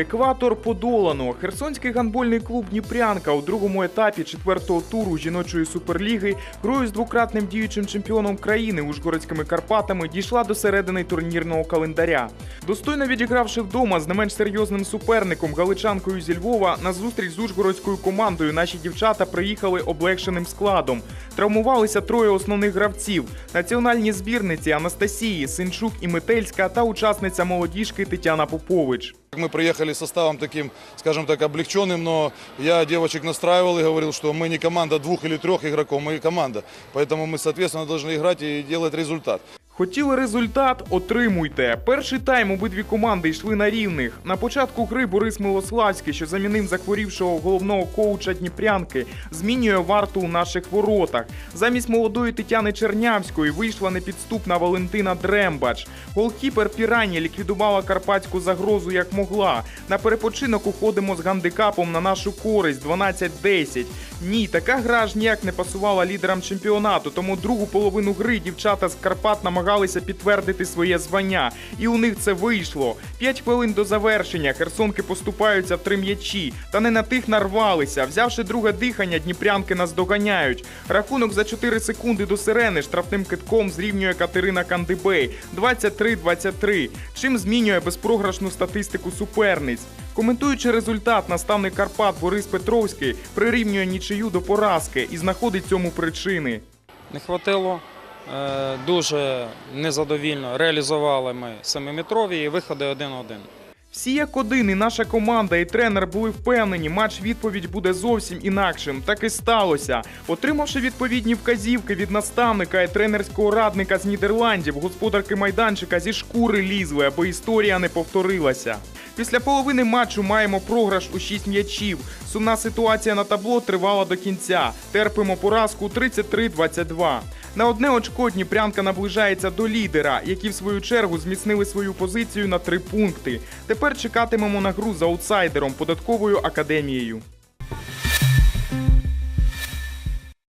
Екватор подолано. Херсонський гандбольний клуб Дніпрянка у другому етапі четвертого туру жіночої суперліги грою з двократним діючим чемпіоном країни Ужгородськими Карпатами дійшла до середини турнірного календаря. Достойно відігравши вдома з не менш серйозним суперником галичанкою зі Львова на зустріч з ужгородською командою наші дівчата приїхали облегшеним складом. Травмувалися троє основних гравців: національні збірниці Анастасії, Синчук і Метельська та учасниця молодіжки Тетяна Попович. Мы приехали составом таким, скажем так, облегченным, но я девочек настраивал и говорил, что мы не команда двух или трех игроков, мы команда. Поэтому мы, соответственно, должны играть и делать результат. Хотіли результат, отримуйте. Перший тайм обидві команди йшли на рівних. На початку гри Борис Милославський, що замінив захворівшого головного коуча Дніпрянки, змінює варту у наших воротах. Замість молодої Тетяни Чернявської вийшла непідступна Валентина Дрембач. Голкіпер Пірані ліквідувала карпатську загрозу як могла. На перепочинок уходимо з гандикапом на нашу користь 12-10. Ні, така гра аж ніяк не пасувала лідерам чемпіонату, тому другу половину гри дівчата з Карпат намагалися підтвердити своє звання, і у них це вийшло. П'ять хвилин до завершення херсонки поступаються в три м'ячі, та не на тих нарвалися. Взявши друге дихання, дніпрянки нас доганяють. Рахунок за 4 секунди до сирени штрафним китком зрівнює Катерина Кандибей 23-23, чим змінює безпрограшну статистику суперниць. Коментуючи результат, наставник Карпат Борис Петровський прирівнює нічию до поразки і знаходить цьому причини. Не хватило. Е, Дуже незадовільно реалізували ми семиметрові і виходи один-один. Всі як один, і наша команда, і тренер були впевнені, матч відповідь буде зовсім інакшим. Так і сталося. Отримавши відповідні вказівки від наставника і тренерського радника з Нідерландів, господарки майданчика зі шкури лізли, аби історія не повторилася. Після половини матчу маємо програш у 6 м'ячів. Сумна ситуація на табло тривала до кінця. Терпимо поразку 33-22. На одне очко Дніпрянка наближається до лідера, які в свою чергу зміцнили свою позицію на три пункти. Тепер чекатимемо на гру з аутсайдером податковою академією.